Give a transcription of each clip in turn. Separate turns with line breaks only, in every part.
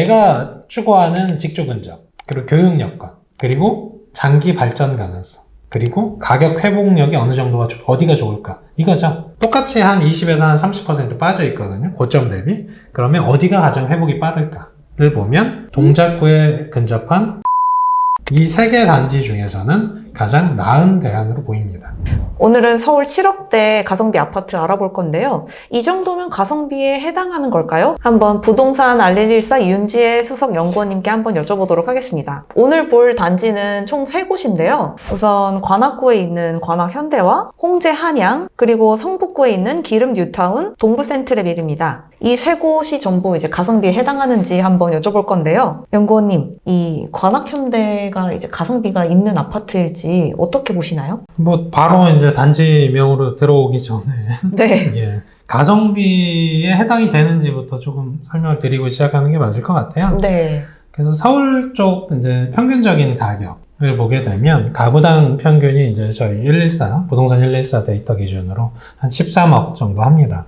내가 추구하는 직주 근접, 그리고 교육 여건, 그리고 장기 발전 가능성, 그리고 가격 회복력이 어느 정도가 좋- 어디가 좋을까 이거죠. 똑같이 한 20에서 한 30% 빠져 있거든요. 고점 대비. 그러면 어디가 가장 회복이 빠를까를 보면 동작구에 근접한 이 세 개 단지 중에서는 가장 나은 대안으로 보입니다.
오늘은 서울 7억대 가성비 아파트 알아볼 건데요. 이 정도면 가성비에 해당하는 걸까요? 한번 부동산 알릴일사 이윤지의 수석 연구원님께 한번 여쭤보도록 하겠습니다. 오늘 볼 단지는 총 3곳인데요. 우선 관악구에 있는 관악 현대와 홍제 한양, 그리고 성북구에 있는 기름 뉴타운, 동부 센트레빌입니다. 이 세 곳이 전부 이제 가성비에 해당하는지 한번 여쭤볼 건데요. 연구원님, 이 관악 현대가 이제 가성비가 있는 아파트일지 어떻게 보시나요?
뭐 바로 이제 단지 명으로 들어오기 전에
네.
예, 가성비에 해당이 되는지부터 조금 설명을 드리고 시작하는 게 맞을 것 같아요.
네.
그래서 서울 쪽 이제 평균적인 가격을 보게 되면 가구당 평균이 이제 저희 114 부동산 114 데이터 기준으로 한 13억 정도 합니다.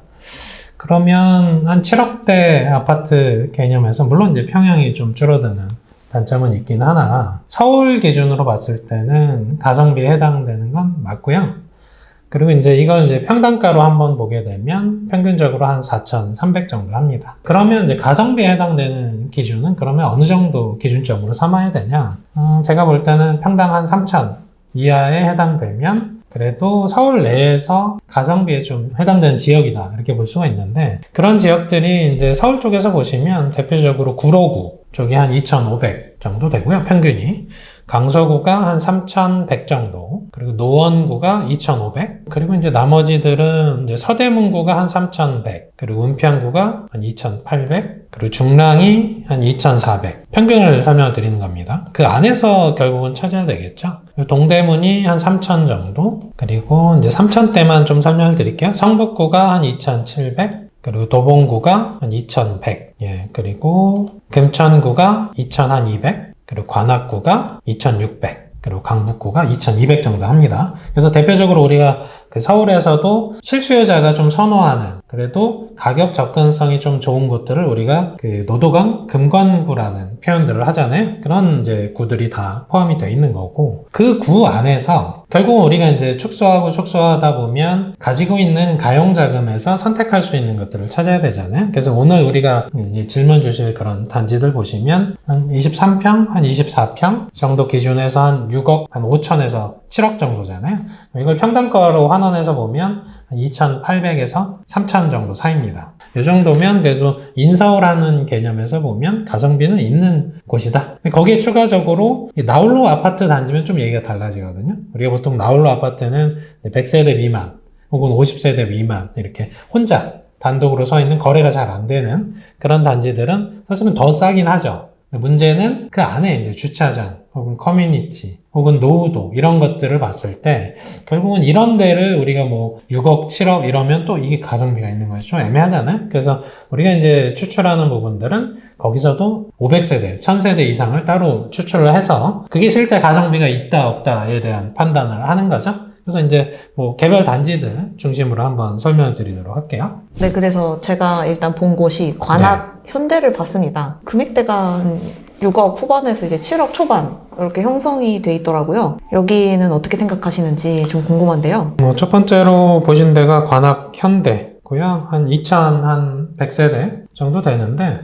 그러면 한 7억대 아파트 개념에서 물론 이제 평양이 좀 줄어드는 단점은 있긴 하나 서울 기준으로 봤을 때는 가성비에 해당되는 건 맞고요. 그리고 이제 이걸 이제 평당가로 한번 보게 되면 평균적으로 한 4,300 정도 합니다. 그러면 이제 가성비에 해당되는 기준은 그러면 어느 정도 기준점으로 삼아야 되냐? 어, 제가 볼 때는 평당 한 3,000 이하에 해당되면 그래도 서울 내에서 가성비에 좀 해당되는 지역이다 이렇게 볼 수가 있는데 그런 지역들이 이제 서울 쪽에서 보시면 대표적으로 구로구 쪽이 한2,500 정도 되고요 평균이 강서구가 한 3,100 정도, 그리고 노원구가 2,500, 그리고 이제 나머지들은 이제 서대문구가 한 3,100, 그리고 은평구가 한 2,800, 그리고 중랑이 한 2,400. 평균을 설명을 드리는 겁니다. 그 안에서 결국은 찾아야 되겠죠. 동대문이 한 3,000 정도, 그리고 이제 3,000대만 좀 설명을 드릴게요. 성북구가 한 2,700, 그리고 도봉구가 한 2,100, 예, 그리고 금천구가 2,200, 그리고 관악구가 2,600, 그리고 강북구가 2,200 정도 합니다. 그래서 대표적으로 우리가 그 서울에서도 실수요자가 좀 선호하는 그래도 가격 접근성이 좀 좋은 곳들을 우리가 그 노도강 금관구라는 표현들을 하잖아요. 그런 이제 구들이 다 포함이 되어 있는 거고 그 구 안에서 결국 우리가 이제 축소하고 축소하다 보면 가지고 있는 가용 자금에서 선택할 수 있는 것들을 찾아야 되잖아요. 그래서 오늘 우리가 질문 주실 그런 단지들 보시면 한 23평, 한 24평 정도 기준에서 한 6억, 한 5천에서 7억 정도잖아요. 이걸 평당가로 환원해서 보면 2,800에서 3,000 정도 사이입니다. 이 정도면 그래도 인서울하는 개념에서 보면 가성비는 있는 곳이다. 거기에 추가적으로 이 나홀로 아파트 단지면 좀 얘기가 달라지거든요. 우리가 보통 나홀로 아파트는 100세대 미만 혹은 50세대 미만 이렇게 혼자 단독으로 서 있는 거래가 잘 안 되는 그런 단지들은 사실은 더 싸긴 하죠. 문제는 그 안에 이제 주차장 혹은 커뮤니티 혹은 노후도 이런 것들을 봤을 때 결국은 이런 데를 우리가 뭐 6억, 7억 이러면 또 이게 가성비가 있는 것이 좀 애매하잖아요. 그래서 우리가 이제 추출하는 부분들은 거기서도 500세대, 1000세대 이상을 따로 추출을 해서 그게 실제 가성비가 있다 없다에 대한 판단을 하는 거죠. 그래서 이제 뭐 개별 단지들 중심으로 한번 설명을 드리도록 할게요.
네, 그래서 제가 일단 본 곳이 관악 현대를 봤습니다. 금액대가 한 6억 후반에서 이제 7억 초반 이렇게 형성이 돼 있더라고요. 여기는 어떻게 생각하시는지 좀 궁금한데요.
뭐 첫 번째로 보신 데가 관악 현대고요. 한 2,000, 한 100세대 정도 되는데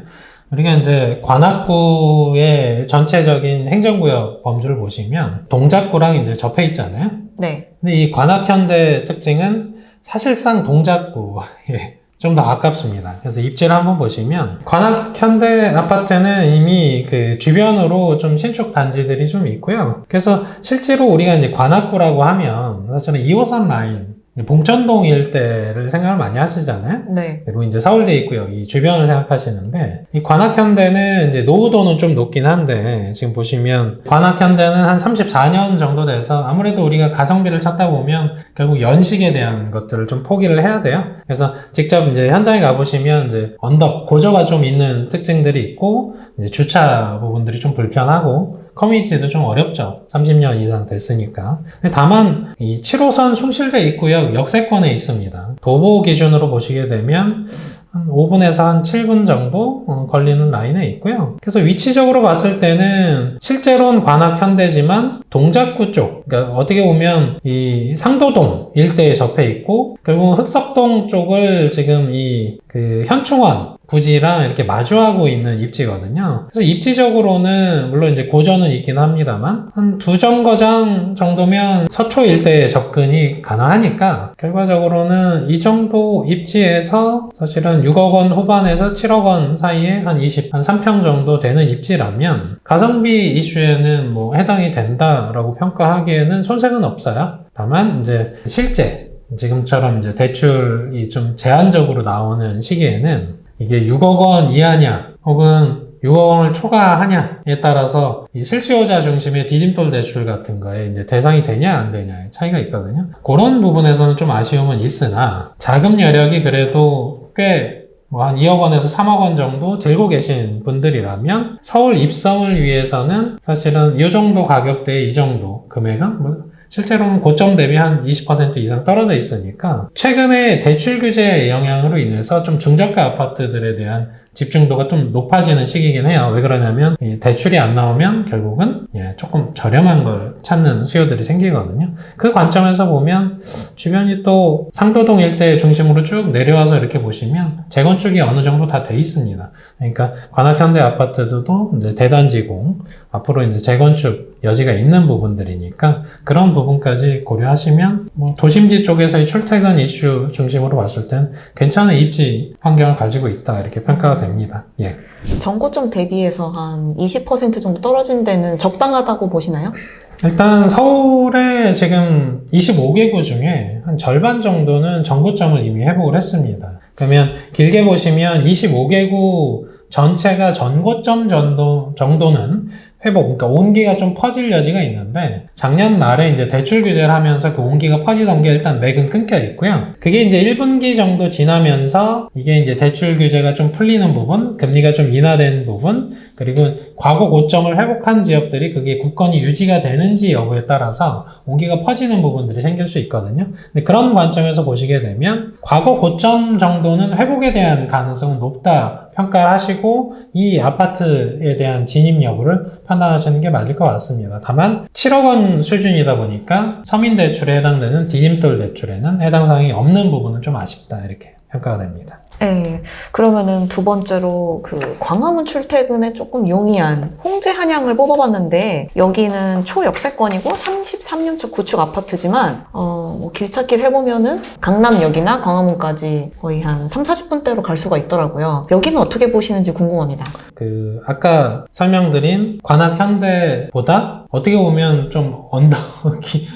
우리가 이제 관악구의 전체적인 행정구역 범주를 보시면 동작구랑 이제 접해 있잖아요.
네.
근데 이 관악현대 특징은 사실상 동작구에 좀 더 아깝습니다. 그래서 입지를 한번 보시면 관악 현대 아파트는 이미 그 주변으로 좀 신축 단지들이 좀 있고요. 그래서 실제로 우리가 이제 관악구라고 하면 사실은 2호선 라인 봉천동 일대를 생각을 많이 하시잖아요.
네.
그리고 이제 서울대 있고요. 이 주변을 생각하시는데, 이 관악현대는 이제 노후도는 좀 높긴 한데, 지금 보시면, 관악현대는 한 34년 정도 돼서 아무래도 우리가 가성비를 찾다 보면 결국 연식에 대한 것들을 좀 포기를 해야 돼요. 그래서 직접 이제 현장에 가보시면 이제 언덕, 고저가 좀 있는 특징들이 있고, 이제 주차 부분들이 좀 불편하고, 커뮤니티도 좀 어렵죠. 30년 이상 됐으니까. 다만 이 7호선 숭실대 입구역 역세권에 있습니다. 도보 기준으로 보시게 되면 한 5분에서 한 7분 정도 어, 걸리는 라인에 있고요. 그래서 위치적으로 봤을 때는 실제로는 관악 현대지만 동작구 쪽, 그러니까 어떻게 보면 이 상도동 일대에 접해 있고 결국 흑석동 쪽을 지금 이 그 현충원 부지랑 이렇게 마주하고 있는 입지거든요. 그래서 입지적으로는 물론 이제 고전은 있긴 합니다만 한 두 정거장 정도면 서초 일대에 접근이 가능하니까 결과적으로는 이 정도 입지에서 사실은 6억 원 후반에서 7억 원 사이에 한 20, 한 3평 정도 되는 입지라면 가성비 이슈에는 뭐 해당이 된다라고 평가하기에는 손색은 없어요. 다만 이제 실제 지금처럼 이제 대출이 좀 제한적으로 나오는 시기에는 이게 6억 원 이하냐 혹은 6억 원을 초과하냐에 따라서 이 실수요자 중심의 디딤돌 대출 같은 거에 이제 대상이 되냐 안 되냐의 차이가 있거든요. 그런 부분에서는 좀 아쉬움은 있으나 자금 여력이 그래도 꽤뭐한 2억 원에서 3억 원 정도 들고 계신 분들이라면 서울 입성을 위해서는 사실은 이 정도 가격대에 이 정도 금액은 뭐 실제로는 고점 대비 한 20% 이상 떨어져 있으니까 최근에 대출 규제의 영향으로 인해서 좀 중저가 아파트들에 대한 집중도가 좀 높아지는 시기긴 해요. 왜 그러냐면 이 대출이 안 나오면 결국은 예, 조금 저렴한 걸 찾는 수요들이 생기거든요. 그 관점에서 보면 주변이 또 상도동 일대 중심으로 쭉 내려와서 이렇게 보시면 재건축이 어느 정도 다 돼 있습니다. 그러니까 관악현대 아파트들도 이제 대단지공 앞으로 이제 재건축 여지가 있는 부분들이니까 그런 부분까지 고려하시면 뭐 도심지 쪽에서의 출퇴근 이슈 중심으로 봤을 땐 괜찮은 입지 환경을 가지고 있다 이렇게 평가가 됩니다. 예.
정고점 대비해서 한 20% 정도 떨어진 데는 적당하다고 보시나요?
일단 서울에 지금 25개구 중에 한 절반 정도는 정고점을 이미 회복을 했습니다. 그러면 길게 보시면 25개구 전체가 전고점 정도, 정도는 회복, 그러니까 온기가 좀 퍼질 여지가 있는데 작년 말에 이제 대출 규제를 하면서 그 온기가 퍼지던 게 일단 맥은 끊겨 있고요. 그게 이제 1분기 정도 지나면서 이게 이제 대출 규제가 좀 풀리는 부분, 금리가 좀 인하된 부분, 그리고 과거 고점을 회복한 지역들이 그게 국건이 유지가 되는지 여부에 따라서 온기가 퍼지는 부분들이 생길 수 있거든요. 근데 그런 관점에서 보시게 되면 과거 고점 정도는 회복에 대한 가능성은 높다 평가를 하시고 이 아파트에 대한 진입 여부를 판단하시는 게 맞을 것 같습니다. 다만 7억 원 수준이다 보니까 서민 대출에 해당되는 디딤돌 대출에는 해당 사항이 없는 부분은 좀 아쉽다 이렇게 평가가 됩니다.
네. 그러면은 두 번째로 그 광화문 출퇴근에 조금 용이한 홍제 한양을 뽑아봤는데 여기는 초역세권이고 33년차 구축 아파트지만 어, 뭐 길찾기를 해보면은 강남역이나 광화문까지 거의 한 3, 40분대로 갈 수가 있더라고요. 여기는 어떻게 보시는지 궁금합니다.
그 아까 설명드린 관악 현대보다 어떻게 보면 좀 언덕이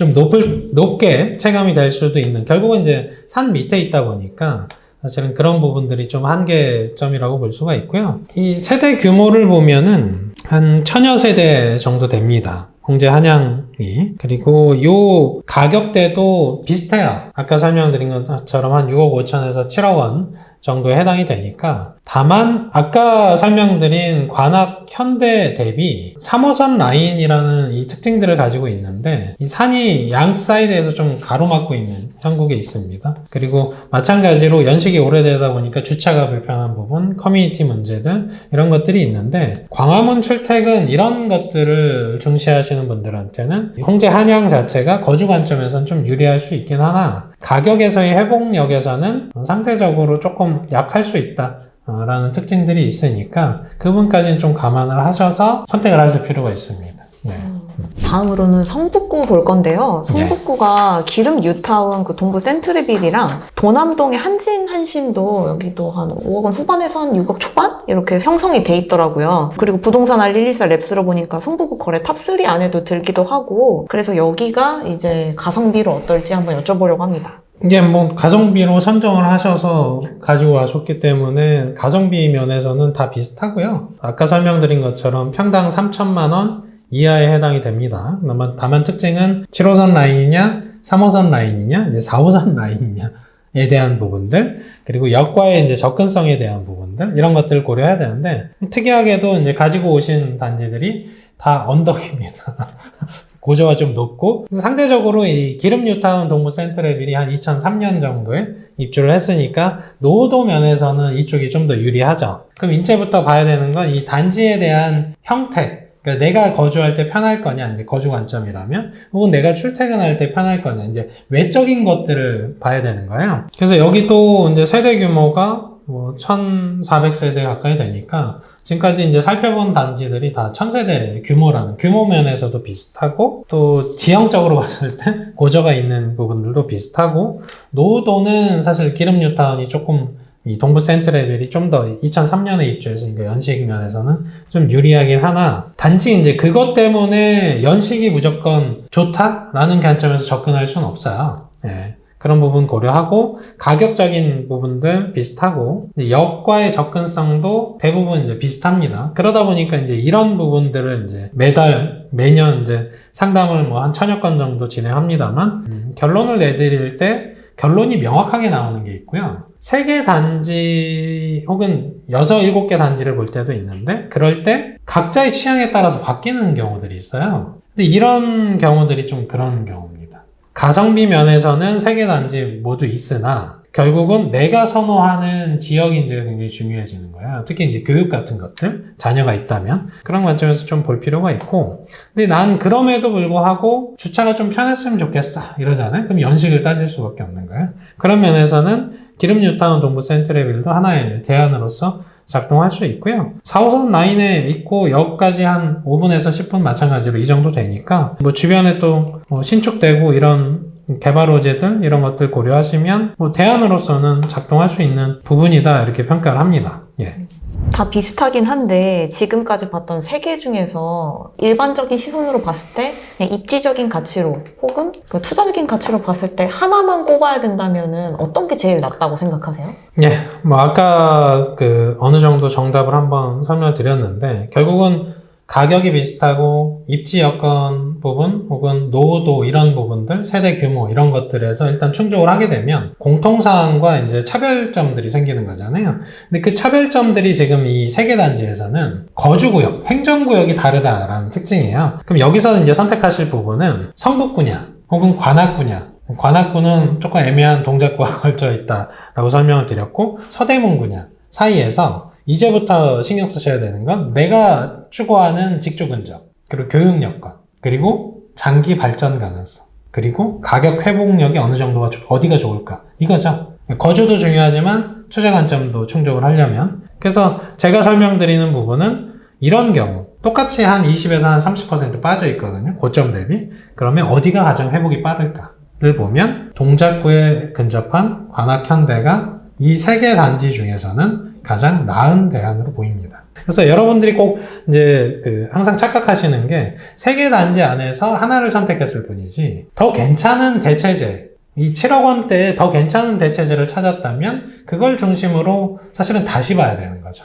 좀 높을 높게 체감이 될 수도 있는 결국은 이제 산 밑에 있다 보니까 사실은 그런 부분들이 좀 한계점이라고 볼 수가 있고요. 이 세대 규모를 보면은 한 천여 세대 정도 됩니다. 홍제 한양이 그리고 요 가격대도 비슷해요. 아까 설명드린 것처럼 한 6억 5천에서 7억 원 정도에 해당이 되니까 다만 아까 설명드린 관악 현대 대비 3호선 라인이라는 이 특징들을 가지고 있는데 이 산이 양 사이드에서 좀 가로막고 있는 형국에 있습니다. 그리고 마찬가지로 연식이 오래되다 보니까 주차가 불편한 부분, 커뮤니티 문제들 이런 것들이 있는데 광화문 출퇴근 이런 것들을 중시하시는 분들한테는 홍제 한양 자체가 거주 관점에서는 좀 유리할 수 있긴 하나 가격에서의 회복력에서는 상대적으로 조금 약할 수 있다. 어, 라는 특징들이 있으니까 그분까지는 좀 감안을 하셔서 선택을 하실 필요가 있습니다. 네.
다음으로는 성북구 볼 건데요. 성북구가 기름 뉴타운 그 동부 센트리빌이랑 도남동의 한진 한신도 여기도 한 5억 원 후반에서 한 6억 초반 이렇게 형성이 돼 있더라고요. 그리고 부동산 알 114 랩스로 보니까 성북구 거래 탑 3 안에도 들기도 하고 그래서 여기가 이제 가성비로 어떨지 한번 여쭤보려고 합니다.
이게 뭐 가성비로 선정을 하셔서 가지고 와셨기 때문에 가성비 면에서는 다 비슷하고요. 아까 설명드린 것처럼 평당 3천만 원 이하에 해당이 됩니다. 다만, 특징은 7호선 라인이냐, 3호선 라인이냐, 이제 4호선 라인이냐에 대한 부분들, 그리고 역과의 이제 접근성에 대한 부분들, 이런 것들을 고려해야 되는데, 특이하게도 이제 가지고 오신 단지들이 다 언덕입니다. 고저가 좀 높고 상대적으로 이 기름 뉴타운 동부 센트레빌이 한 2003년 정도에 입주를 했으니까 노후도 면에서는 이쪽이 좀 더 유리하죠. 그럼 인체부터 봐야 되는 건 이 단지에 대한 형태. 그러니까 내가 거주할 때 편할 거냐, 이제 거주 관점이라면, 혹은 내가 출퇴근할 때 편할 거냐, 이제 외적인 것들을 봐야 되는 거예요. 그래서 여기도 이제 세대 규모가 뭐 1,400세대 가까이 되니까 지금까지 이제 살펴본 단지들이 다 1000세대 규모라는 규모 면에서도 비슷하고 또 지형적으로 봤을 때 고저가 있는 부분들도 비슷하고 노후도는 사실 기름 뉴타운이 조금 이 동부 센트레벨이 좀 더 2003년에 입주했으니까 연식 면에서는 좀 유리하긴 하나 단지 이제 그것 때문에 연식이 무조건 좋다라는 관점에서 접근할 수는 없어요. 예. 그런 부분 고려하고 가격적인 부분들 비슷하고 역과의 접근성도 대부분 이제 비슷합니다. 그러다 보니까 이제 이런 부분들을 이제 매달 매년 이제 상담을 뭐 한 천여 건 정도 진행합니다만 음, 결론을 내드릴 때 결론이 명확하게 나오는 게 있고요. 세 개 단지 혹은 여섯 일곱 개 단지를 볼 때도 있는데 그럴 때 각자의 취향에 따라서 바뀌는 경우들이 있어요. 근데 이런 경우들이 좀 그런 경우입니다. 가성비 면에서는 세 개 단지 모두 있으나 결국은 내가 선호하는 지역인지가 굉장히 중요해지는 거야. 특히 이제 교육 같은 것들, 자녀가 있다면 그런 관점에서 좀 볼 필요가 있고 근데 난 그럼에도 불구하고 주차가 좀 편했으면 좋겠어 이러잖아요. 그럼 연식을 따질 수밖에 없는 거야. 그런 면에서는 기름 뉴타운 동부 센트레빌도 하나의 대안으로서 작동할 수 있고요. 4호선 라인에 있고 역까지 한 5분에서 10분 마찬가지로 이 정도 되니까 뭐 주변에 또 뭐 신축되고 이런 개발 호재들 이런 것들 고려하시면 뭐 대안으로서는 작동할 수 있는 부분이다 이렇게 평가를 합니다. 예.
다 비슷하긴 한데 지금까지 봤던 세 개 중에서 일반적인 시선으로 봤을 때 그냥 입지적인 가치로 혹은 그 투자적인 가치로 봤을 때 하나만 꼽아야 된다면은 어떤 게 제일 낫다고 생각하세요?
예, 뭐 아까 그 어느 정도 정답을 한번 설명을 드렸는데 결국은 가격이 비슷하고 입지 여건 부분 혹은 노후도 이런 부분들 세대 규모 이런 것들에서 일단 충족을 하게 되면 공통사항과 이제 차별점들이 생기는 거잖아요. 근데 그 차별점들이 지금 이 세 개 단지에서는 거주구역, 행정구역이 다르다라는 특징이에요. 그럼 여기서 이제 선택하실 부분은 성북구냐 혹은 관악구냐 관악구는 조금 애매한 동작구가 걸쳐 있다라고 설명을 드렸고 서대문구냐 사이에서 이제부터 신경 쓰셔야 되는 건 내가 추구하는 직주 근접 그리고 교육 여건 그리고 장기 발전 가능성 그리고 가격 회복력이 어느 정도가 좋- 어디가 좋을까? 이거죠. 거주도 중요하지만 투자 관점도 충족을 하려면. 그래서 제가 설명드리는 부분은 이런 경우 똑같이 한 20에서 한 30% 빠져 있거든요 고점 대비. 그러면 어디가 가장 회복이 빠를까를 보면 동작구에 근접한 관악현대가 이 세 개 단지 중에서는 가장 나은 대안으로 보입니다. 그래서 여러분들이 꼭 이제 그 항상 착각하시는 게 세 개 단지 안에서 하나를 선택했을 뿐이지 더 괜찮은 대체제 이 7억 원대에 더 괜찮은 대체제를 찾았다면 그걸 중심으로 사실은 다시 봐야 되는 거죠.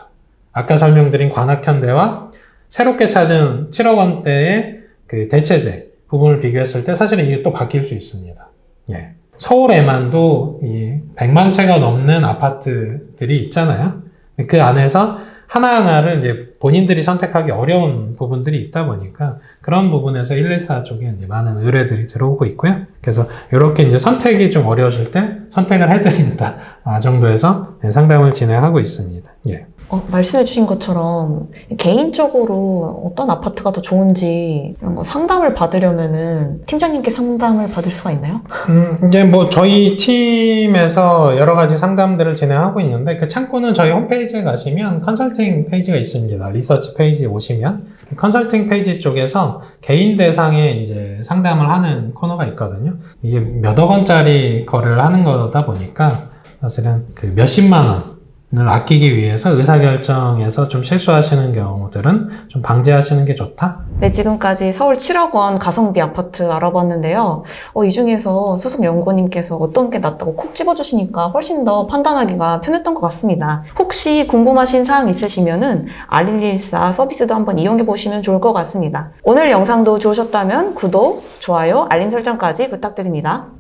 아까 설명드린 관악현대와 새롭게 찾은 7억 원대의 그 대체제 부분을 비교했을 때 사실은 이게 또 바뀔 수 있습니다. 예. 서울에만도 이 100만 채가 넘는 아파트들이 있잖아요. 그 안에서 하나하나를 이제 본인들이 선택하기 어려운 부분들이 있다 보니까 그런 부분에서 114 쪽에 이제 많은 의뢰들이 들어오고 있고요. 그래서 이렇게 이제 선택이 좀 어려우실 때 선택을 해드린다 아, 정도에서 네, 상담을 진행하고 있습니다. 예.
어, 말씀해주신 것처럼 개인적으로 어떤 아파트가 더 좋은지 이런 거 상담을 받으려면은 팀장님께 상담을 받을 수가 있나요?
음, 이제 뭐 저희 팀에서 여러 가지 상담들을 진행하고 있는데 그 창구는 저희 홈페이지에 가시면 컨설팅 페이지가 있습니다. 리서치 페이지 오시면 컨설팅 페이지 쪽에서 개인 대상의 이제 상담을 하는 코너가 있거든요. 이게 몇억 원짜리 거래를 하는 거다 보니까 사실은 그 몇십만 원. 을 아끼기 위해서 의사결정에서 좀 실수하시는 경우들은 좀 방지하시는 게 좋다?
네, 지금까지 서울 7억 원 가성비 아파트 알아봤는데요. 어, 이 중에서 수석 연구원님께서 어떤 게 낫다고 콕 집어주시니까 훨씬 더 판단하기가 편했던 것 같습니다. 혹시 궁금하신 사항 있으시면은 알릴일사 서비스도 한번 이용해 보시면 좋을 것 같습니다. 오늘 영상도 좋으셨다면 구독, 좋아요, 알림 설정까지 부탁드립니다.